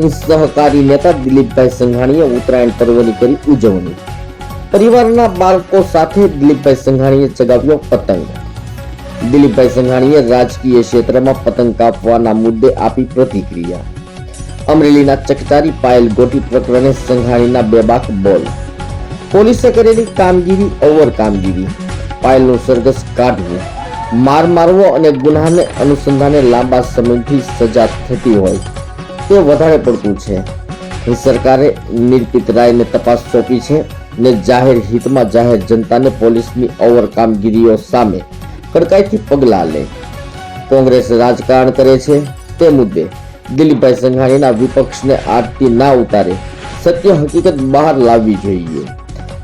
સહકારી નેતા દિલીપભાઈ સંઘાણીએ ઉત્તરાયણ પર્વની કરી ઉજવણી. પરિવારના બાળકો સાથે દિલીપભાઈ સંઘાણીએ ચગાવ્યો પતંગ. દિલીપભાઈ સંઘાણીએ રાજકીય ક્ષેત્રમાં પતંગ કાપવાના મુદ્દે આપી પ્રતિક્રિયા. અમરેલીના ચકચારી પાયલ ગોટી પ્રકરણે સંઘાણીના બેબાક બોલ. પોલીસે કરેલી કામગીરી ઓવર કામગીરી. પાયલનું સરઘસ કાઢવું. માર મારવો અને ગુનાને અનુસંધાને લાંબા સમયથી સજા થતી હોય. તે વધારે પડતું છે. સરકારે નિર્પિત રાયને તપાસ સોંપી છે ને જાહેર હિતમાં જાહેર જનતાને પોલીસની ઓવર કામગીરીઓ સામે કડકાઈથી પગલાં લે. કોંગ્રેસ રાજકારણ કરે છે તે મુદ્દે દિલીપભાઈ સંઘાણીના વિપક્ષને આરતી ના ઉતારે સત્ય હકીકત બહાર લાવવી જોઈએ.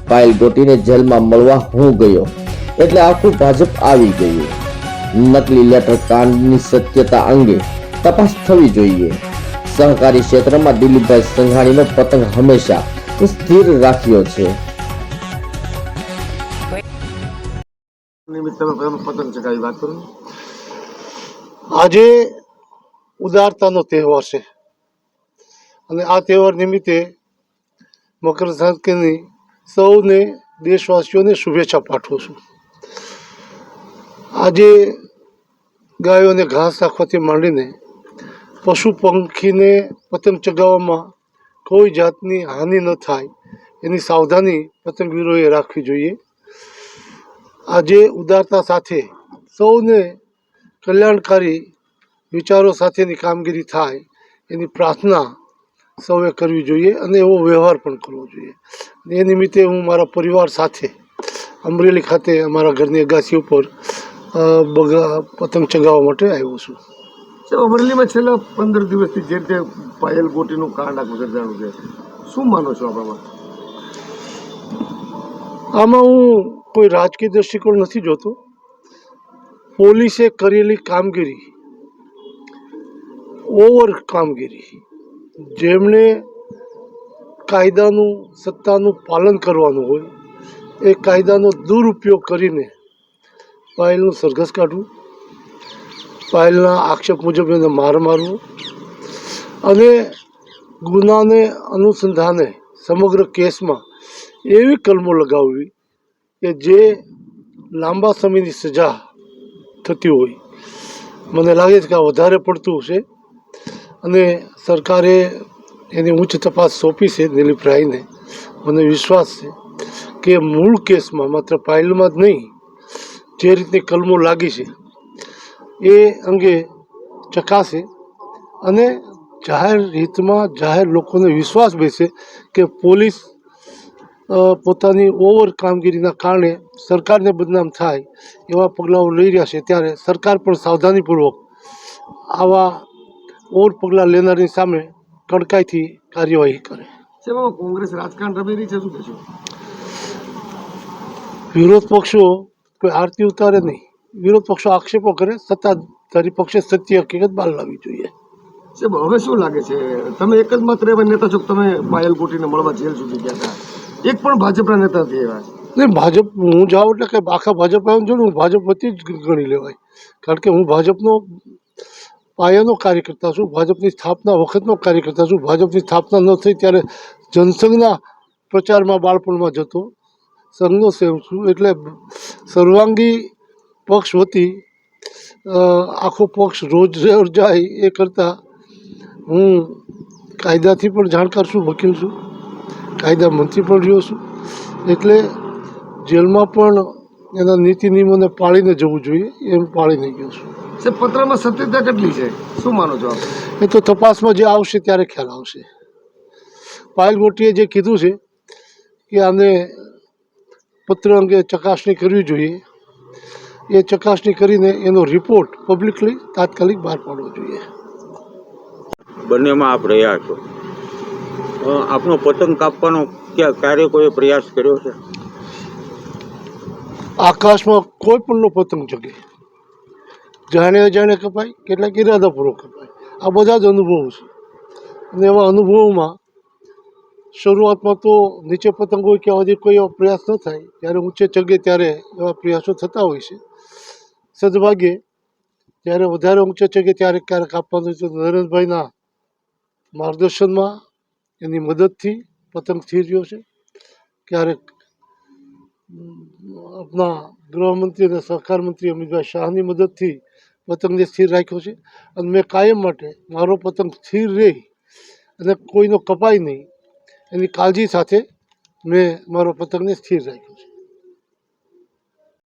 પાયલ ગોટીને જેલમાં મળવા હું ગયો એટલે આખું ભાજપ આવી ગયું. નકલી લેટર કાંડની સત્યતા અંગે તપાસ થવી જોઈએ. સહકારી ક્ષેત્રમાં દિલીપભાઈ સંઘાણીનો પતંગ હંમેશા સ્થિર રાખ્યો છે. આજે ઉદારતાનો તહેવાર છે. અને આ તહેવાર નિમિત્તે મકર સંક્રાંતિની સૌને દેશવાસીઓને શુભેચ્છા પાઠવું છું. આજે ગાયોને ઘાસ રાખવાથી માંડીને પશુ પંખીને પતંગ ચગાવવામાં કોઈ જાતની હાનિ ન થાય. એની સાવધાની પતંગવીરોએ રાખવી જોઈએ. આજે ઉદારતા સાથે સૌને કલ્યાણકારી વિચારો સાથેની કામગીરી થાય એની પ્રાર્થના સૌએ કરવી જોઈએ અને એવો વ્યવહાર પણ કરવો જોઈએ. એ નિમિત્તે હું મારા પરિવાર સાથે અમરેલી ખાતે અમારા ઘરની અગાસી ઉપર પતંગ ચગાવવા માટે આવ્યો છું. અમરેલીમાં છેલ્લા પંદર દિવસથી જે રીતે પાયલ ગોટીનું કાંડ આખું સર્જાણું છે. શું માનો છો આપણામાં આમાં હું કોઈ રાજકીય દ્રષ્ટિકોણ નથી જોતો. પોલીસે કરેલી કામગીરી, ઓવર કામગીરી જેમણે કાયદાનું, સત્તાનું પાલન કરવાનું હોય, એ કાયદાનો દુરુપયોગ કરીને પાયલનું સરઘસ કાઢવું પાયલના આક્ષેપ મુજબ એને માર મારવો અને ગુનાને અનુસંધાને સમગ્ર કેસમાં એવી કલમો લગાવવી કે જે લાંબા સમયની સજા થતી હોય. મને લાગે છે કે આ વધારે પડતું છે અને સરકારે એની ઉચ્ચ તપાસ સોંપી છે દિલીપ રાયને. મને વિશ્વાસ છે કે મૂળ કેસમાં માત્ર પાયલમાં જ નહીં, જે રીતની કલમો લાગી છે એ અંગે ચકાસે અને જાહેર હિતમાં જાહેર લોકોને વિશ્વાસ બેસે કે પોલીસ પોતાની ઓવર કામગીરીના કારણે સરકારને બદનામ થાય એવા પગલાઓ લઈ રહ્યા છે. ત્યારે સરકાર પણ સાવધાનીપૂર્વક આવા ઓર પગલાં લેનારની સામે કડકાઈથી કાર્યવાહી કરે. કોંગ્રેસ રાજકારણ રમી રહી છે? શું કહેશો? વિરોધ પક્ષો કોઈ આરતી ઉતારે નહીં. વિરોધ પક્ષો આક્ષેપો કરે સત્તાધારી પક્ષે સત્ય હકીકત બહાર લાવવી જોઈએ. સાહેબ હવે શું લાગે છે? તમે એક જ માત્ર એવા નેતા છો તમે પાયલ ગોટીને મળવા જેલ સુધી ગયા હતા? એક પણ ભાજપના નેતા નથી એવા. નહીં ભાજપ હું જાઉં એટલે કે આખા ભાજપ જોડે હું ભાજપ વતી જ ગણી લેવાય. કારણ કે હું ભાજપનો પાયાનો કાર્યકર્તા છું ભાજપની સ્થાપના વખતનો કાર્યકર્તા છું. ભાજપની સ્થાપના ન થઈ ત્યારે જનસંઘના પ્રચારમાં બાળપણમાં જતો સંઘનો સેવ છું. એટલે સર્વાંગી પક્ષ વતી આખો પક્ષ રોજ રોજ જાય એ કરતાં હું કાયદાથી પણ જાણકાર છું વકીલ છું કાયદા મંત્રી પણ રહ્યો છું. એટલે જેલમાં પણ એના નીતિ નિયમોને પાળીને જવું જોઈએ એમ પાળીને ગયો છું. સર પત્રમાં સત્યતા કેટલી છે? શું માનો છો એ તો તપાસમાં જે આવશે ત્યારે ખ્યાલ આવશે. પાયલ ગોટીએ જે કીધું છે કે આને પત્ર અંગે ચકાસણી કરવી જોઈએ. એ ચકાસણી કરીને એનો રિપોર્ટ પબ્લિકલી તાત્કાલિક બહાર પાડવો જોઈએ. બંનેમાં આપ રહ્યા છો. અ, આપનો પતંગ કાપવાનો ક્યાં ક્યારે કોઈ પ્રયાસ કર્યો છે? આકાશમાં કોઈ પણનો પતંગ જગે જાણે અજાણે કપાય કેટલાક ઇરાદાપૂર્વક કપાય. આ બધા જ અનુભવો છે. અને એવા અનુભવોમાં શરૂઆતમાં તો નીચે પતંગ હોય કે હજી કોઈ એવો પ્રયાસ ન થાય. જ્યારે ઊંચે ચગે ત્યારે એવા પ્રયાસો થતા હોય છે. સદભાગ્યે જ્યારે વધારે ઊંચે ચગે ત્યારે ક્યારેક આપવાનું તો નરેન્દ્રભાઈના માર્ગદર્શનમાં એની મદદથી પતંગ સ્થિર રહ્યો છે. ક્યારેક આપના ગૃહમંત્રી અને સહકાર મંત્રી અમિતભાઈ શાહની મદદથી પતંગને સ્થિર રાખ્યો છે. અને મેં કાયમ માટે મારો પતંગ સ્થિર રહે અને કોઈનો કપાય નહીં. એની કાળજી સાથે મેં મારો પતંગને સ્થિર રાખ્યો છે.